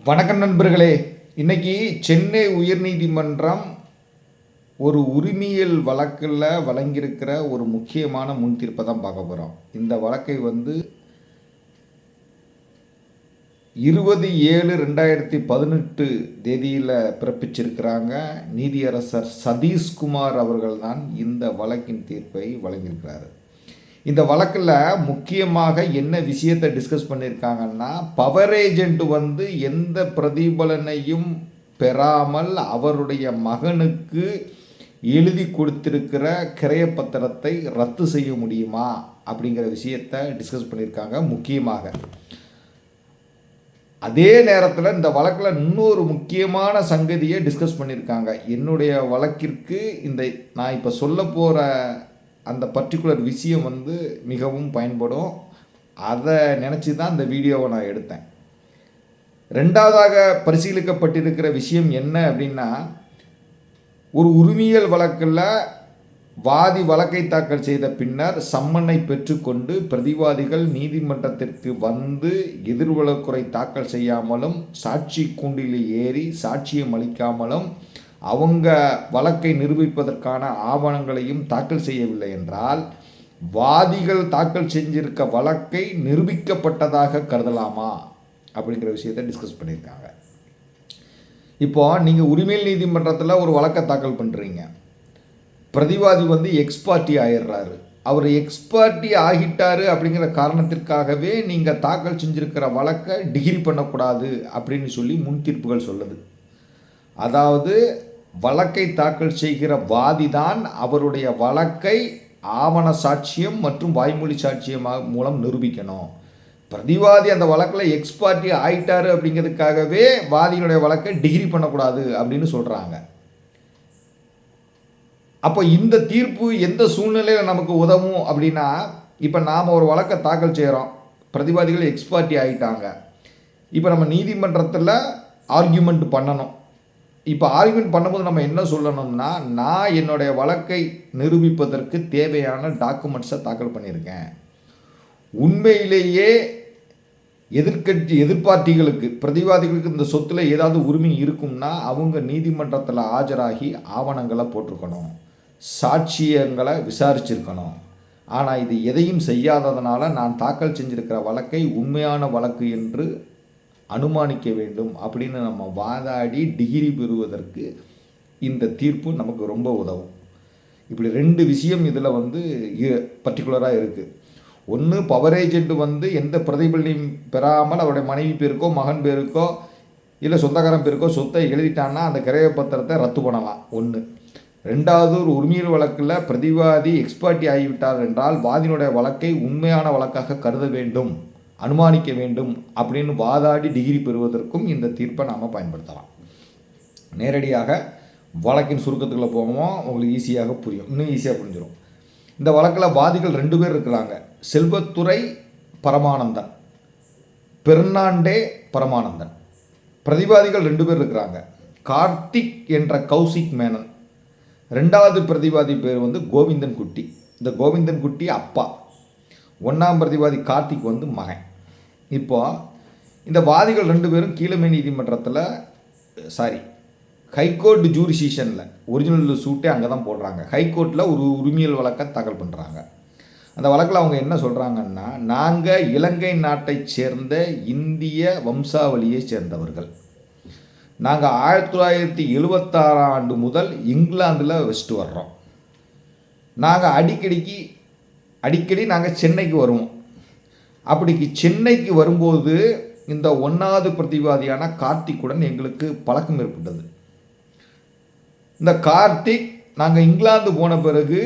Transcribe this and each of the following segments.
வணக்கம் நண்பர்களே. இன்னைக்கு சென்னை உயர்நீதிமன்றம் ஒரு உரிமையல் வழக்கில் வழங்கியிருக்கிற ஒரு முக்கியமான முன் தீர்ப்பை தான் பார்க்க போகிறோம் இந்த வழக்கை வந்து இருபது ஏழு ரெண்டாயிரத்தி பதினெட்டு தேதியில் பிறப்பிச்சிருக்கிறாங்க. நீதியரசர் சதீஷ்குமார் அவர்கள்தான் இந்த வழக்கின் தீர்ப்பை வழங்கியிருக்கிறாரு. இந்த வழக்கில் முக்கியமாக என்ன விஷயத்தை டிஸ்கஸ் பண்ணியிருக்காங்கன்னா பவர் ஏஜெண்ட் வந்து எந்த பிரதிபலனையும் பெறாமல் அவருடைய மகனுக்கு எழுதி கொடுத்திருக்கிற கிரையப்பத்திரத்தை ரத்து செய்ய முடியுமா அப்படிங்கிற விஷயத்தை டிஸ்கஸ் பண்ணியிருக்காங்க முக்கியமாக. அதே நேரத்தில் இந்த வழக்கில் இன்னொரு முக்கியமான சங்கதியை டிஸ்கஸ் பண்ணியிருக்காங்க என்னுடைய வழக்கிற்கு இந்த நான் இப்போ சொல்ல போகிற அந்த பர்டிகுலர் விஷயம் வந்து மிகவும் பயன்படும். அதை நினச்சி தான் இந்த வீடியோவை நான் எடுத்தேன். ரெண்டாவதாக பரிசீலிக்கப்பட்டிருக்கிற விஷயம் என்ன அப்படின்னா ஒரு உரிமையியல் வழக்கில் வாதி வழக்கை தாக்கல் செய்த பின்னர் சம்மனை பெற்றுக்கொண்டு பிரதிவாதிகள் நீதிமன்றத்திற்கு வந்து எதிர்வழக்குறை தாக்கல் செய்யாமலும் சாட்சி கூண்டில் ஏறி சாட்சியம் அளிக்காமலும் அவங்க வழக்கை நிரூபிப்பதற்கான ஆவணங்களையும் தாக்கல் செய்யவில்லை என்றால் வாதிகள் தாக்கல் செஞ்சிருக்க வழக்கை நிரூபிக்கப்பட்டதாக கருதலாமா? அப்படிங்கிற விஷயத்தை டிஸ்கஸ் பண்ணியிருக்காங்க. இப்போ நீங்கள் உரிமையல் நீதிமன்றத்தில் ஒரு வழக்கை தாக்கல் பண்ணுறீங்க பிரதிவாதி வந்து எக்ஸ்பார்ட்டி ஆயிடுறாரு. அவர் எக்ஸ்பார்ட்டி ஆகிட்டார் அப்படிங்கிற காரணத்திற்காகவே நீங்கள் தாக்கல் செஞ்சுருக்கிற வழக்கை டிகிரி பண்ணக்கூடாது அப்படின்னு சொல்லி முன் தீர்ப்புகள் சொல்லுது. அதாவது வழக்கை தாக்கல் செய்கிற வாதிதான் அவருடைய வழக்கை ஆவண சாட்சியம் மற்றும் வாய்மொழி சாட்சியமாக மூலம் நிரூபிக்கணும். பிரதிவாதி அந்த வழக்கில் எக்ஸ்பார்ட்டி ஆயிட்டாரு அப்படிங்கிறதுக்காகவே வாதியினுடைய வழக்கை டிகிரி பண்ணக்கூடாது அப்படின்னு சொல்கிறாங்க அப்போ இந்த தீர்ப்பு எந்த சூழ்நிலையில் நமக்கு உதவும் அப்படின்னா இப்போ நாம் ஒரு வழக்கை தாக்கல் செய்கிறோம் பிரதிவாதிகள் எக்ஸ்பார்ட்டி ஆகிட்டாங்க இப்போ நம்ம நீதிமன்றத்தில் ஆர்கியூமெண்ட் பண்ணணும். இப்போ ஆர்கியூமெண்ட் பண்ணும்போது நம்ம என்ன சொல்லணும்னா நான் என்னுடைய வழக்கை நிரூபிப்பதற்கு தேவையான டாக்குமெண்ட்ஸை தாக்கல் பண்ணியிருக்கேன். உண்மையிலேயே எதிர்க்கட்சி எதிர்பார்ட்டிகளுக்கு பிரதிவாதிகளுக்கு இந்த சொத்தில் ஏதாவது உரிமை இருக்கும்னா அவங்க நீதிமன்றத்தில் ஆஜராகி ஆவணங்களை போட்டிருக்கணும். சாட்சியங்களை விசாரிச்சிருக்கணும். ஆனால் இது எதையும் செய்யாததுனால நான் தாக்கல் செஞ்சிருக்கிற வழக்கை உண்மையான வழக்கு என்று அனுமானிக்க வேண்டும் அப்படின்னு நம்ம வாதாடி டிகிரி பெறுவதற்கு இந்த தீர்ப்பு நமக்கு ரொம்ப உதவும். இப்படி ரெண்டு விஷயம் இதில் வந்து பர்டிகுலராக இருக்குது ஒன்று பவர் ஏஜென்ட் வந்து எந்த பிரதிபலனையும் பெறாமல் அவருடைய மனைவி பேருக்கோ மகன் பேருக்கோ இல்லை சொந்தக்காரன் பேருக்கோ சொத்தை எழுதிட்டான்னா அந்த கிரைய பத்திரத்தை ரத்து பண்ணலாம். ஒன்று ரெண்டாவது ஒரு உரிமையல் வழக்கில் பிரதிவாதி எக்ஸ்பர்ட்டி ஆகிவிட்டார் என்றால் வாதியினுடைய வழக்கை உண்மையான வழக்காக கருத வேண்டும். அனுமானிக்க வேண்டும் அப்படின்னு வாதாடி டிகிரி பெறுவதற்கும் இந்த தீர்ப்பை நாம் பயன்படுத்தலாம். நேரடியாக வழக்கின் சுருக்கத்துக்குள்ளே போவோம் உங்களுக்கு ஈஸியாக புரியும். இன்னும் ஈஸியாக புரிஞ்சிடும் இந்த வழக்கில் வாதிகள் ரெண்டு பேர் இருக்கிறாங்க. செல்வத்துறை பரமானந்தன் பெர்னாண்டே பரமானந்தன். பிரதிவாதிகள் ரெண்டு பேர் இருக்கிறாங்க. கார்த்திக் என்ற கௌசிக் மேனன். ரெண்டாவது பிரதிவாதி பேர் வந்து கோவிந்தன் குட்டி. இந்த கோவிந்தன் குட்டி அப்பா. ஒன்றாம் பிரதிவாதி கார்த்திக் வந்து மகன். இப்போது இந்த வாதிகள் ரெண்டு பேரும் கீழமை நீதிமன்றத்தில் சாரி ஹைகோர்ட் ஜூரிசிஷனில் ஒரிஜினல் சூட்டே அங்கே தான் போடுறாங்க. ஹைகோர்ட்டில் ஒரு உரிமையல் வழக்கை தாக்கல் பண்ணுறாங்க அந்த வழக்கில் அவங்க என்ன சொல்கிறாங்கன்னா நாங்கள் இலங்கை நாட்டை சேர்ந்த இந்திய வம்சாவளியை சேர்ந்தவர்கள். நாங்கள் ஆயிரத்தி தொள்ளாயிரத்தி எழுபத்தாறாம் ஆண்டு முதல் இங்கிலாந்தில் வச்சுட்டு வர்றோம். நாங்கள் அடிக்கடிக்கு அடிக்கடி நாங்கள் சென்னைக்கு வருவோம். அப்படிக்கு சென்னைக்கு வரும்போது இந்த ஒன்றாவது பிரதிவாதியான கார்த்திக்குடன் எங்களுக்கு பழக்கம் ஏற்பட்டது. இந்த கார்த்திக் நாங்கள் இங்கிலாந்து போன பிறகு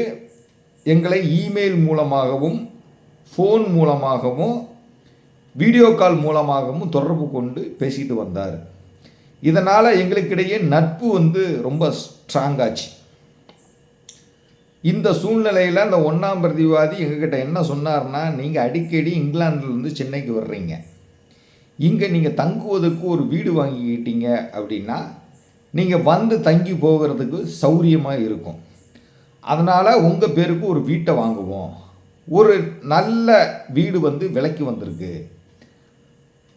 எங்களை இமெயில் மூலமாகவும் ஃபோன் மூலமாகவும் வீடியோ கால் மூலமாகவும் தொடர்பு கொண்டு பேசிட்டு வந்தார். இதனால் எங்களுக்கிடையே நட்பு வந்து ரொம்ப ஸ்ட்ராங்காச்சு இந்த சூழ்நிலையில் அந்த ஒன்றாம் பிரதிவாதி எங்ககிட்ட என்ன சொன்னார்னா நீங்கள் அடிக்கடி இங்கிலாந்துலேருந்து சென்னைக்கு வர்றீங்க. இங்கே நீங்கள் தங்குவதற்கு ஒரு வீடு வாங்கிக்கிட்டீங்க அப்படின்னா நீங்கள் வந்து தங்கி போகிறதுக்கு சௌரியமாக இருக்கும். அதனால் உங்கள் பேருக்கு ஒரு வீட்டை வாங்குவோம். ஒரு நல்ல வீடு வந்து விலைக்கு வந்திருக்கு.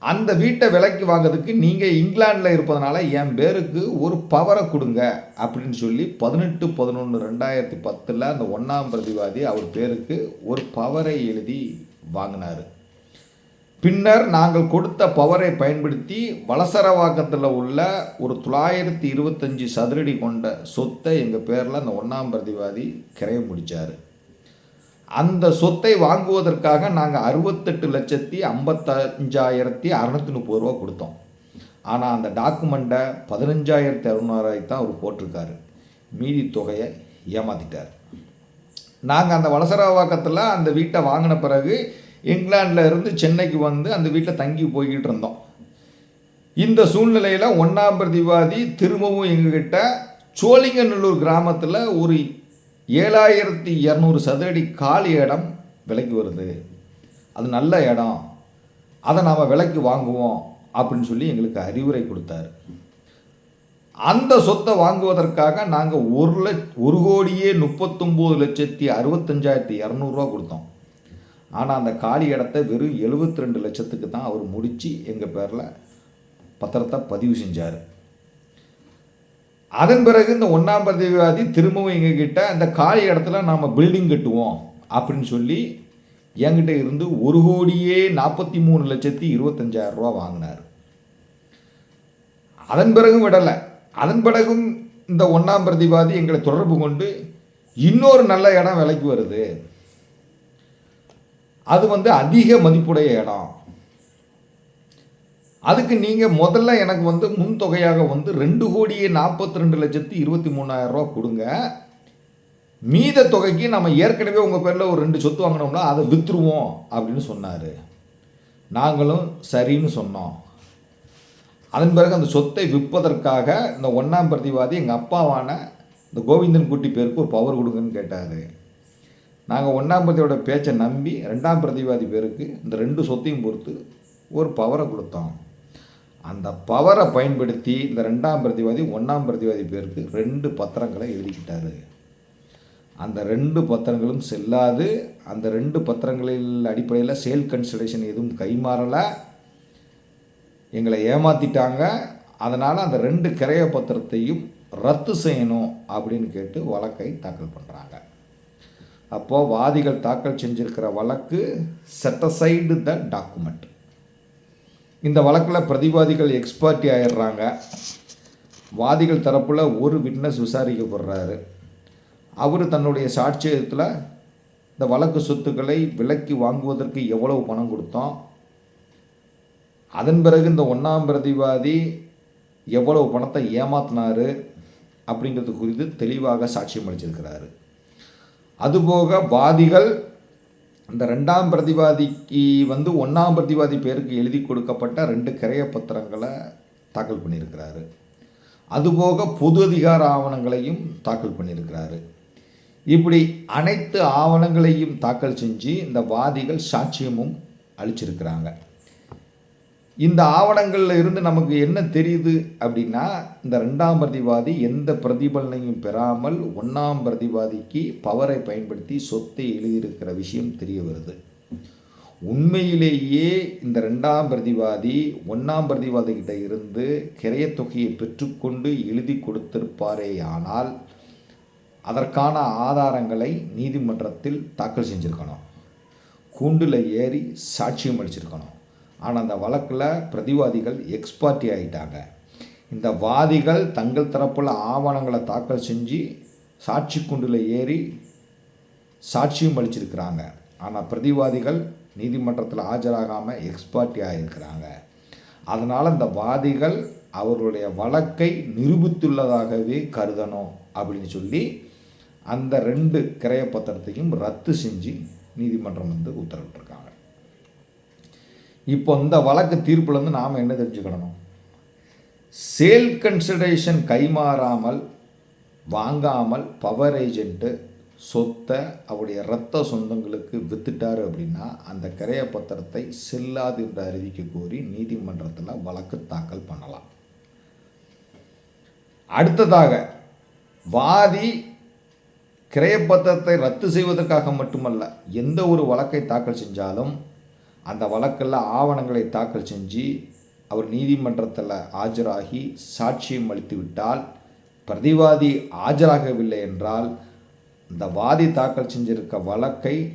அந்த வீட்டை விலைக்கு வாங்குறதுக்கு நீங்கள் இங்கிலாந்தில் இருப்பதனால என் பேருக்கு ஒரு பவரை கொடுங்க அப்படின்னு சொல்லி பதினெட்டு பதினொன்று ரெண்டாயிரத்தி பத்தில் அந்த ஒன்றாம் பிரதிவாதி அவர் பேருக்கு ஒரு பவரை எழுதி வாங்கினார். பின்னர் நாங்கள் கொடுத்த பவரை பயன்படுத்தி வலசரவாக்கத்தில் உள்ள ஒரு தொள்ளாயிரத்தி இருபத்தஞ்சி சதுரடி கொண்ட சொத்தை எங்கள் பேரில் அந்த ஒன்றாம் பிரதிவாதி கிரைய முடித்தார் அந்த சொத்தை வாங்குவதற்காக நாங்கள் அறுபத்தெட்டு லட்சத்தி ஐம்பத்தஞ்சாயிரத்தி அறநூற்றி முப்பது ரூபா கொடுத்தோம். ஆனால் அந்த டாக்குமெண்ட்டை பதினஞ்சாயிரத்தி அறுநூறாயிரத்தி தான் அவர் போட்டிருக்காரு. மீதி தொகையை ஏமாத்திட்டார். நாங்கள் அந்த வலசரவாக்கத்தில் அந்த வீட்டை வாங்கின பிறகு இங்கிலாந்தில் இருந்து சென்னைக்கு வந்து அந்த வீட்டில் தங்கி போய்கிட்டு இருந்தோம். இந்த சூழ்நிலையில் ஒன்றாம் பிரதிவாதி திரும்பவும் எங்ககிட்ட சோழிங்கநல்லூர் கிராமத்தில் ஒரு ஏழாயிரத்தி இரநூறு சதுரடி காலி இடம் விலைக்கு வருது. அது நல்ல இடம். அதை நாம் விலைக்கு வாங்குவோம் அப்படின்னு சொல்லி எங்களுக்கு அறிவுரை கொடுத்தாரு. அந்த சொத்தை வாங்குவதற்காக நாங்கள் ஒரு லட்ச ஒரு கோடியே முப்பத்தொம்போது லட்சத்தி அறுபத்தஞ்சாயிரத்தி இரநூறுவா கொடுத்தோம். ஆனால் அந்த காலி இடத்த வெறும் எழுபத்தி ரெண்டு லட்சத்துக்கு தான் அவர் முடித்து எங்கள் பேரில் பத்திரத்தை பதிவு செஞ்சார். அதன் பிறகு இந்த ஒன்றாம் பிரதிவாதி திரும்பவும் எங்ககிட்ட அந்த காலி இடத்துல நாம் பில்டிங் கட்டுவோம் அப்படின்னு சொல்லி என்கிட்ட இருந்து ஒரு கோடியே நாற்பத்தி மூணு லட்சத்தி இருபத்தஞ்சாயிரம் ரூபா வாங்கினார். அதன் பிறகும் விடலை. அதன் பிறகும் இந்த ஒன்றாம் பிரதிவாதி எங்களை தொடர்பு கொண்டு இன்னொரு நல்ல இடம் விலைக்கு வருது. அது வந்து அதிக மதிப்புடைய இடம். அதுக்கு நீங்கள் முதல்ல எனக்கு வந்து முன் தொகையாக வந்து ரெண்டு கோடியே நாற்பத்தி ரெண்டு லட்சத்தி இருபத்தி மூணாயிரம் ரூபா கொடுங்க. மீத தொகைக்கு நம்ம ஏற்கனவே உங்கள் பேரில் ஒரு ரெண்டு சொத்து வாங்கினோம்னா அதை விற்றுருவோம் அப்படின்னு சொன்னார். நாங்களும் சரின்னு சொன்னோம். அதன் பிறகு அந்த சொத்தை விற்பதற்காக இந்த ஒன்றாம் பிரதிவாதி எங்கள் அப்பாவான இந்த கோவிந்தன் குட்டி பேருக்கு ஒரு பவர் கொடுங்கன்னு கேட்டார். நாங்கள் ஒன்றாம் பிரதியோட பேச்சை நம்பி ரெண்டாம் பிரதிவாதி பேருக்கு இந்த ரெண்டு சொத்தையும் பொறுத்து ஒரு பவரை கொடுத்தோம். அந்த பவரை பயன்படுத்தி இந்த ரெண்டாம் பிரதிவாதி ஒன்றாம் பிரதிவாதி பேருக்கு ரெண்டு பத்திரங்களை எழுதிக்கிட்டார். அந்த ரெண்டு பத்திரங்களும் செல்லாது. அந்த ரெண்டு பத்திரங்களில் அடிப்படையில் சேல் கன்சிடரேஷன் எதுவும் கைமாறலை. எங்களை ஏமாற்றிட்டாங்க அதனால் அந்த ரெண்டு கிரைய பத்திரத்தையும் ரத்து செய்யணும் அப்படின்னு கேட்டு வழக்கை தாக்கல் பண்ணுறாங்க அப்போது வாதிகள் தாக்கல் செஞ்சுருக்கிற வழக்கு செட்டசைடு த டாக்குமெண்ட் இந்த வழக்கில் பிரதிவாதிகள் எக்ஸ்பர்ட்டி ஆயிடுறாங்க. வாதிகள் தரப்பில் ஒரு விட்னஸ் விசாரிக்கப்படுறாரு. அவர் தன்னுடைய சாட்சியத்தில் இந்த வழக்கு சொத்துக்களை விலக்கி வாங்குவதற்கு எவ்வளவு பணம் கொடுத்தோம். அதன் பிறகு இந்த ஒன்றாம் பிரதிவாதி எவ்வளவு பணத்தை ஏமாத்தினாரு அப்படிங்கிறது குறித்து தெளிவாக சாட்சியம் அளிச்சிருக்கிறாரு. அதுபோக வாதிகள் இந்த ரெண்டாம் பிரதிவாதிக்கு வந்து ஒன்றாம் பிரதிவாதி பேருக்கு எழுதி கொடுக்கப்பட்ட ரெண்டு கிரைய பத்திரங்களை தாக்கல் பண்ணியிருக்கிறாரு. அதுபோக பொது அதிகார ஆவணங்களையும் தாக்கல் பண்ணியிருக்கிறாரு. இப்படி அனைத்து ஆவணங்களையும் தாக்கல் செஞ்சு இந்த வாதிகள் சாட்சியமும் அளிச்சிருக்கிறாங்க. இந்த ஆவணங்களில் இருந்து நமக்கு என்ன தெரியுது அப்படின்னா இந்த ரெண்டாம் பிரதிவாதி எந்த பிரதிபலனையும் பெறாமல் ஒன்றாம் பிரதிவாதிக்கு பவரை பயன்படுத்தி சொத்தை எழுதியிருக்கிற விஷயம் தெரிய வருது. உண்மையிலேயே இந்த ரெண்டாம் பிரதிவாதி ஒன்றாம் பிரதிவாதிகிட்ட இருந்து கிரையத்தொகையை பெற்றுக்கொண்டு எழுதி கொடுத்திருப்பாரே ஆனால் அதற்கான ஆதாரங்களை நீதிமன்றத்தில் தாக்கல் செஞ்சுருக்கணும். கூண்டில் ஏறி சாட்சியம் அளிச்சிருக்கணும். ஆனால் அந்த வழக்கில் பிரதிவாதிகள் எக்ஸ்பார்ட்டி ஆகிட்டாங்க இந்த வாதிகள் தங்கள் தரப்பில் ஆவணங்களை தாக்கல் செஞ்சு சாட்சி குண்டில் ஏறி சாட்சியும் அளிச்சிருக்கிறாங்க. ஆனால் பிரதிவாதிகள் நீதிமன்றத்தில் ஆஜராகாமல் எக்ஸ்பார்ட்டி ஆகியிருக்கிறாங்க அதனால் இந்த வாதிகள் அவர்களுடைய வழக்கை நிரூபித்துள்ளதாகவே கருதணும் அப்படின்னு சொல்லி அந்த ரெண்டு கிரைய பத்திரத்தையும் ரத்து செஞ்சு நீதிமன்றம் வந்து உத்தரவிட்டிருக்காங்க. இப்போ இந்த வழக்கு தீர்ப்புலேருந்து நாம் என்ன தெரிஞ்சுக்கணும்? சேல் கன்சிடரேஷன் கைமாறாமல் வாங்காமல் பவர் ஏஜென்ட்டு சொத்தை அவருடைய இரத்த சொந்தங்களுக்கு வித்துட்டார் அப்படின்னா அந்த கிரைய பத்திரத்தை செல்லாது என்று அறிவிக்க கோரி நீதிமன்றத்தில் வழக்கு தாக்கல் பண்ணலாம். அடுத்ததாக வாதி கிரையப்பத்திரத்தை ரத்து செய்வதற்காக மட்டுமல்ல எந்த ஒரு வழக்கை தாக்கல் செஞ்சாலும் அந்த வழக்கில் ஆவணங்களை தாக்கல் செஞ்சு அவர் நீதிமன்றத்தில் ஆஜராகி சாட்சியம் அளித்து விட்டால் பிரதிவாதி ஆஜராகவில்லை என்றால் இந்த வாதி தாக்கல் செஞ்சிருக்க வழக்கை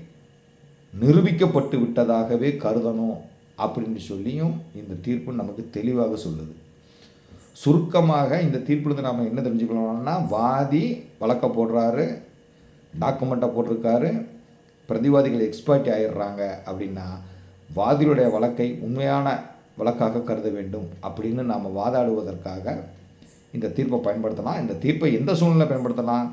நிரூபிக்கப்பட்டு விட்டதாகவே கருதணும் அப்படின்னு சொல்லியும் இந்த தீர்ப்பு நமக்கு தெளிவாக சொல்லுது. சுருக்கமாக இந்த தீர்ப்புலேருந்து நாம் என்ன தெரிஞ்சுக்கலாம்னா வாதி வழக்க போடுறாரு டாக்குமெண்ட்டை போட்டிருக்காரு பிரதிவாதிகள் எக்ஸ்பர்ட் ஆயிடுறாங்க அப்படின்னா வாதியுடைய வழக்கை உண்மையான வழக்காக கருத வேண்டும் அப்படின்னு நாம் வாதாடுவதற்காக இந்த தீர்ப்பை பயன்படுத்தலாம். இந்த தீர்ப்பை எந்த சூழ்நிலை பயன்படுத்தலாம்?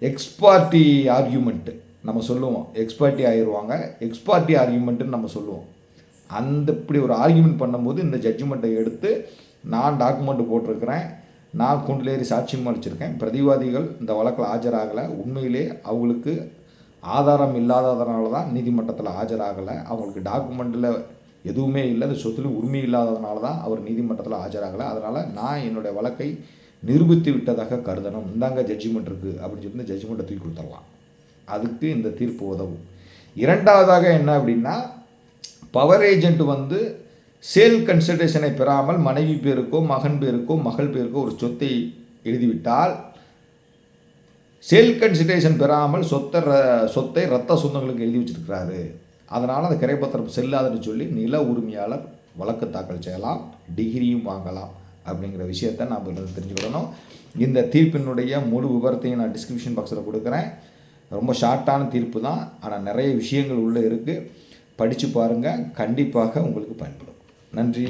எக்ஸ்பார்ட்டி ஆர்கியூமெண்ட்டு நம்ம சொல்லுவோம். எக்ஸ்பார்ட்டி ஆயிடுவாங்க எக்ஸ்பார்ட்டி ஆர்கியூமெண்ட்டுன்னு நம்ம சொல்லுவோம். அந்த இப்படி ஒரு ஆர்கியூமெண்ட் பண்ணும்போது இந்த ஜட்ஜ்மெண்ட்டை எடுத்து நான் டாக்குமெண்ட் போட்டிருக்கிறேன். நான் குண்டிலேறி சாட்சியம் அளிச்சிருக்கேன். பிரதிவாதிகள் இந்த வழக்கில் ஆஜராகலை. உண்மையிலே அவங்களுக்கு ஆதாரம் இல்லாததுனால தான் நீதிமன்றத்தில் ஆஜராகலை. அவங்களுக்கு டாக்குமெண்ட்டில் எதுவுமே இல்லை. அந்த சொத்துல உரிமை இல்லாததுனால தான் அவர் நீதிமன்றத்தில் ஆஜராகலை. அதனால் நான் என்னுடைய வழக்கை நிரூபித்து விட்டதாக கருதணும். இந்தாங்க ஜட்ஜ்மெண்ட் இருக்குது அப்படின்னு சொல்லி இந்த ஜட்ஜ்மெண்ட்டை தூக்கி கொடுத்துடலாம். அதுக்கு இந்த தீர்ப்பு உதவும். இரண்டாவதாக என்ன அப்படின்னா பவர் ஏஜென்ட் வந்து சேல் கன்சல்டேஷனை பெறாமல் மனைவி பேருக்கோ மகன் பேருக்கோ மகள் பேருக்கோ ஒரு சொத்தை எழுதிவிட்டால் சேல் கன்சிடேஷன் பெறாமல் சொத்தை ர- சொத்தை ரத்த சொந்தங்களுக்கு எழுதி வச்சிருக்கிறாரு. அதனால் அந்த கிரைப்பத்திரம் செல்லாதுன்னு சொல்லி நில உரிமையாளர் வழக்கு தாக்கல் செய்யலாம் டிகிரியும் வாங்கலாம் அப்படிங்கிற விஷயத்த நாம் இதில் தெரிஞ்சுக்கிடணும். இந்த தீர்ப்பினுடைய முழு விவரத்தையும் நான் டிஸ்கிரிப்ஷன் பாக்ஸில் கொடுக்குறேன். ரொம்ப ஷார்ட்டான தீர்ப்பு தான். ஆனால் நிறைய விஷயங்கள் உள்ளே இருக்குது படித்து பாருங்கள் கண்டிப்பாக உங்களுக்கு பயன்படும். நன்றி.